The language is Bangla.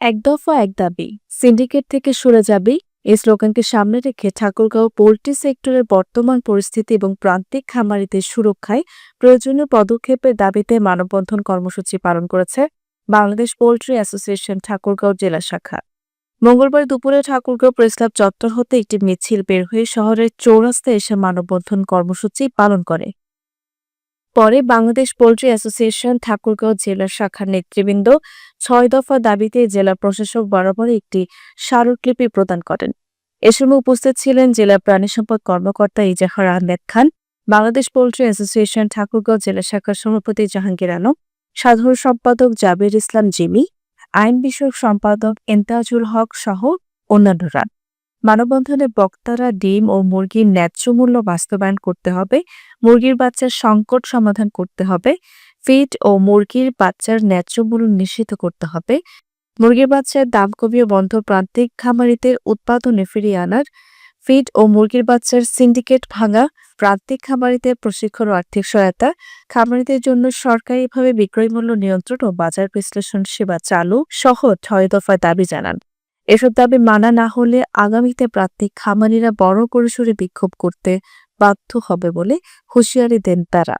এক দফা এক দাবি, সিন্ডিকেট থেকে সরে যাবি এই স্লোগানকে সামনে রেখে ঠাকুরগাঁও পোল্ট্রি সেক্টরের বর্তমান পরিস্থিতি এবং প্রান্তিক খামারিদের সুরক্ষায় প্রয়োজনীয় পদক্ষেপের দাবিতে মানববন্ধন কর্মসূচি পালন করেছে বাংলাদেশ পোল্ট্রি অ্যাসোসিয়েশন ঠাকুরগাঁও জেলা শাখা। মঙ্গলবার দুপুরে ঠাকুরগাঁও প্রেসক্লাব চত্বর হতে একটি মিছিল বের হয়ে শহরের চৌরাস্তায় এসে মানববন্ধন কর্মসূচি পালন করে। পরে বাংলাদেশ পোল্ট্রি অ্যাসোসিয়েশন ঠাকুরগাঁও জেলা শাখার নেতৃবৃন্দ ছয় দফা দাবিতে জেলা প্রশাসক বরাবর একটি স্মারকলিপি প্রদান করেন। এ সময় উপস্থিত ছিলেন জেলা প্রাণী সম্পদ কর্মকর্তা ইজাহার আহমেদ খান, বাংলাদেশ পোল্ট্রি অ্যাসোসিয়েশন ঠাকুরগাঁও জেলা শাখার সভাপতি জাহাঙ্গীর আলম, সাধারণ সম্পাদক জাবির ইসলাম জিমি, আইন বিষয়ক সম্পাদক এন্তাজুল হক সহ অন্যান্যরা। মানববন্ধনে বক্তারা ডিম ও মুরগির ন্যায্য মূল্য বাস্তবায়ন করতে হবে, মুরগির বাচ্চার সংকট সমাধান করতে হবে ফিড ও মুরগির বাচ্চার ন্যায্য মূল্য নিশ্চিত করতে হবে, মুরগির বাচ্চার দাম কমিয়ে বন্ধ প্রান্তিক খামারিতে উৎপাদনে ফিরিয়ে আনার ফিড ও মুরগির বাচ্চার সিন্ডিকেট ভাঙা, প্রান্তিক খামারিতে প্রশিক্ষণ ও আর্থিক সহায়তা, খামারিদের জন্য সরকারিভাবে বিক্রয় মূল্য নিয়ন্ত্রণ ও বাজার বিশ্লেষণ সেবা চালু সহ ছয় দফায় দাবি জানান। এসব দাবি মানা না হলে আগামীতে প্রার্থী খামারিরা বড় পরিসরে বিক্ষোভ করতে বাধ্য হবে বলে হুঁশিয়ারি দেন তারা।